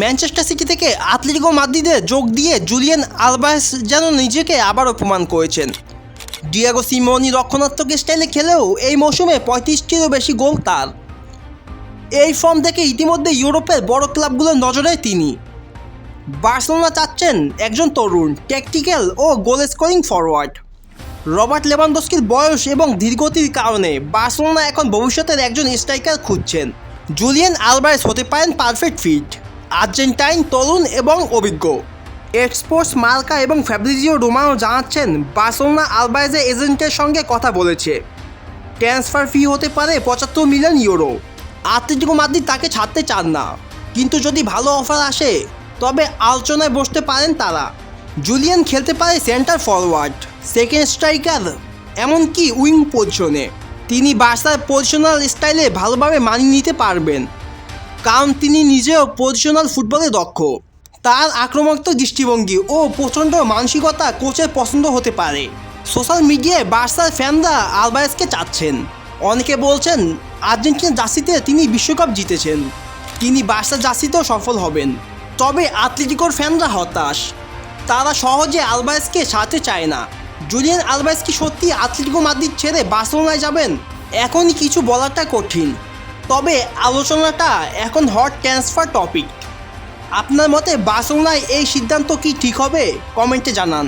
Manchester City থেকে Atletico মাদ্রিদে যোগ দিয়ে জুলিয়ান আলবাস যেন নিজেকে আবারও প্রমাণ করেছেন। ডিয়াগো সিমোনি রক্ষণাত্মক স্টাইলে খেলেও এই মৌসুমে পঁয়ত্রিশটিরও বেশি গোল তার। এই ফর্ম থেকে ইতিমধ্যে ইউরোপের বড় ক্লাবগুলোর নজরে তিনি। বার্সেলোনা চাচ্ছেন একজন তরুণ ট্যাকটিক্যাল ও গোল স্কোরিং ফরওয়ার্ড রবার্ট লেভানডস্কির বয়স এবং ধীরগতির কারণে বার্সেলোনা এখন ভবিষ্যতের একজন স্ট্রাইকার খুঁজছেন। জুলিয়ান আলবারেস হতে পারেন পারফেক্ট ফিট আর্জেন্টাইন তরুণ এবং অভিজ্ঞ। এক্সপোর্টস মার্কা এবং ফ্যাব্রিজিও রোমানো জানাচ্ছেন, বার্সেলোনা আলবারেজের এজেন্টের সঙ্গে কথা বলেছে। ট্রান্সফার ফি হতে পারে পঁচাত্তর মিলিয়ন ইউরো। আতলেটিকো মাদ্রিদ তাকে ছাড়তে চান না। কিন্তু যদি ভালো অফার আসে, তবে আলোচনায় বসতে পারেন তারা। জুলিয়ান খেলতে পারে সেন্টার ফরওয়ার্ড, সেকেন্ড স্ট্রাইকার, এমনকি উইং পজিশনে। তিনি বার্সার পজিশনাল স্টাইলে ভালোভাবে মানিয়ে নিতে পারবেন। কারণ তিনি নিজেও পজিশনাল ফুটবলে দক্ষ। তার আক্রমণাত্মক দৃষ্টিভঙ্গি ও প্রচণ্ড মানসিকতা কোচের পছন্দ হতে পারে। সোশ্যাল মিডিয়ায় বার্সার ফ্যানরা আলবারেসকে চাচ্ছেন। অনেকে বলছেন, আর্জেন্টিনা জার্সিতে তিনি বিশ্বকাপ জিতেছেন। তিনি বার্সা জার্সিতেও সফল হবেন। তবে আতলেটিকোর ফ্যানরা হতাশ। তারা সহজে আলবারেসকে ছাড়তে চায় না। জুলিয়ান আলবারেস কি সত্যি আতলেটিকো মাদ্রিদ ছেড়ে বার্সেলোনায় যাবেন? এখনই কিছু বলাটা কঠিন। তবে আলোচনাটা এখন হট ট্রান্সফার টপিক আপনার মতে বার্সেলোনায় এই সিদ্ধান্ত কি ঠিক হবে? কমেন্টে জানান।